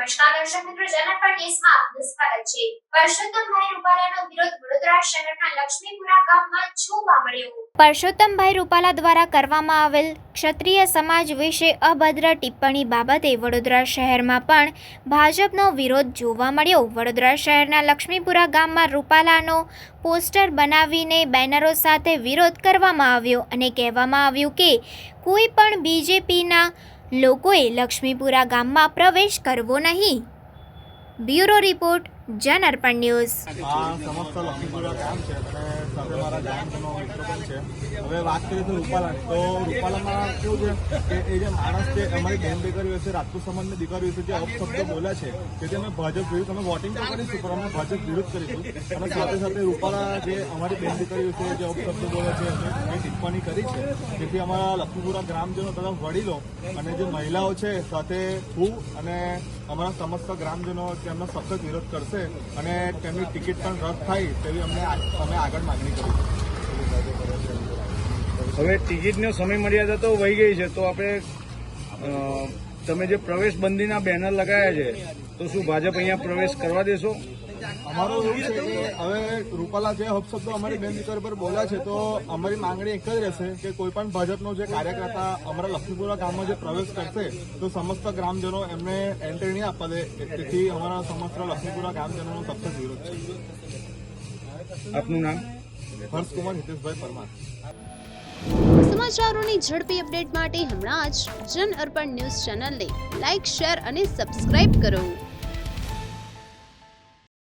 ન્યૂઝમાં આપનું સ્વાગત છે. પરસોત્તમભાઈ રૂપાલાનો વિરોધ વડોદરા શહેરના લક્ષ્મીપુરા ગામમાં જોવા મળ્યો. પરસોત્તમભાઈ રૂપાલા દ્વારા કરવામાં આવેલ ક્ષત્રિય સમાજ વિશે અભદ્ર ટિપ્પણી બાબતે વડોદરા શહેરમાં પણ ભાજપનો વિરોધ જોવા મળ્યો. વડોદરા શહેરના લક્ષ્મીપુરા ગામમાં રૂપાલાનો પોસ્ટર બનાવીને બેનરો સાથે વિરોધ કરવામાં આવ્યો અને કહેવામાં આવ્યું કે કોઈ પણ બીજેપીના લોકોએ લક્ષ્મીપુરા ગામમાં પ્રવેશ કરવો નહીં. બ્યુરો રિપોર્ટ જન અર્પણ ન્યૂઝ. આ સમસ્ત લક્ષ્મીપુરા છે, અને સાથે મિત્રો પણ છે. હવે વાત કરીએ તો રૂપાલાની. તો રૂપાલામાં કેવું છે એ જે માણસ છે અમારી બેન દીકરીઓ છે, રાજપૂત સમાજની દીકરીઓ છે, જે અપશબ્દો બોલે છે તેથી અમે ભાજપ વિરુદ્ધ અમે વોટિંગ તો કરીશું, પણ અમે ભાજપ વિરુદ્ધ કરીશું. અને સાથે સાથે રૂપાલા જે અમારી બેન દીકરીઓ છે, જે અપશબ્દો બોલે છે ટિપ્પણી કરી છે. તેથી અમારા લક્ષ્મીપુરા ગ્રામજનો તથા વડીલો અને જે મહિલાઓ છે, સાથે હું અને અમારા સમસ્ત ગ્રામજનો તેમનો સખત વિરોધ કરશે અને તેમની ટિકિટ પણ રદ થાય તેવી અમને અમે આગળ માગણી કરી હવે ટિકિટનો સમય મર્યાદા તો વહી ગઈ છે, તો આપણે તમે જે પ્રવેશ બંધીના બેનર લગાવ્યા છે, તો શું ભાજપ અહીંયા પ્રવેશ કરવા દેશો? અમારું એવું છે કે હવે રૂપાલા જે અપશબ્દો અમારી બેન દીકરી પર બોલ્યા છે તો અમારી માંગણી એક જ રહેશે કે કોઈ પણ ભાજપનો જે કાર્યકર્તા અમારા લક્ષ્મીપુરા ગામમાં જે પ્રવેશ કરશે તો સમસ્ત ગ્રામજનો એમને એન્ટ્રી નહીં આપવા દે. તેથી અમારા સમસ્ત લક્ષ્મીપુરા ગામજનોનો સખત વિરોધ છે. આપનું નામ? હર્ષકુમાર હિતેશભાઈ પરમાર. સમાચારોની ઝડપી અપડેટ માટે હમણાં જ જન અર્પણ ન્યૂઝ ચેનલને લાઇક શેર અને સબસ્ક્રાઇબ કરો.